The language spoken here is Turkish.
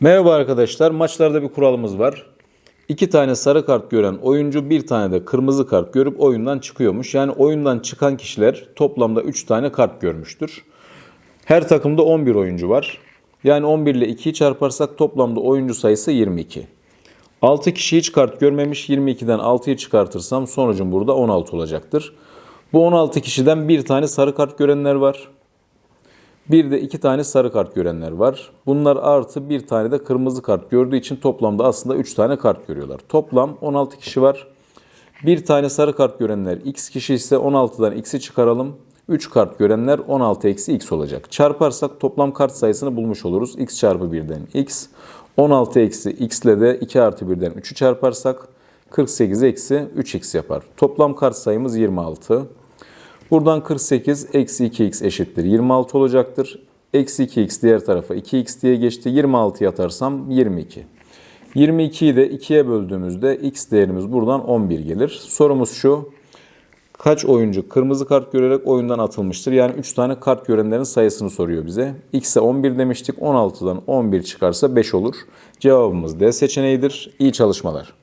Merhaba arkadaşlar. Maçlarda bir kuralımız var. İki tane sarı kart gören oyuncu bir tane de kırmızı kart görüp oyundan çıkıyormuş. Yani oyundan çıkan kişiler toplamda 3 tane kart görmüştür. Her takımda 11 oyuncu var. Yani 11 ile 2'yi çarparsak toplamda oyuncu sayısı 22. 6 kişi hiç kart görmemiş. 22'den 6'yı çıkartırsam sonucum burada 16 olacaktır. Bu 16 kişiden bir tane sarı kart görenler var. Bir de iki tane sarı kart görenler var. Bunlar artı bir tane de kırmızı kart gördüğü için toplamda aslında 3 tane kart görüyorlar. Toplam 16 kişi var. Bir tane sarı kart görenler x kişi ise 16'dan x'i çıkaralım. 3 kart görenler 16 eksi x olacak. Çarparsak toplam kart sayısını bulmuş oluruz. x çarpı 1'den x. 16 eksi x ile de 2 artı 1'den 3'ü çarparsak 48 eksi 3x yapar. Toplam kart sayımız 26. Buradan 48 eksi 2x eşittir 26 olacaktır. Eksi 2x diğer tarafa 2x diye geçti. 26'ya atarsam 22. 22'yi de 2'ye böldüğümüzde x değerimiz buradan 11 gelir. Sorumuz şu. Kaç oyuncu kırmızı kart görerek oyundan atılmıştır? Yani 3 tane kart görenlerin sayısını soruyor bize. X'e 11 demiştik. 16'dan 11 çıkarsa 5 olur. Cevabımız D seçeneğidir. İyi çalışmalar.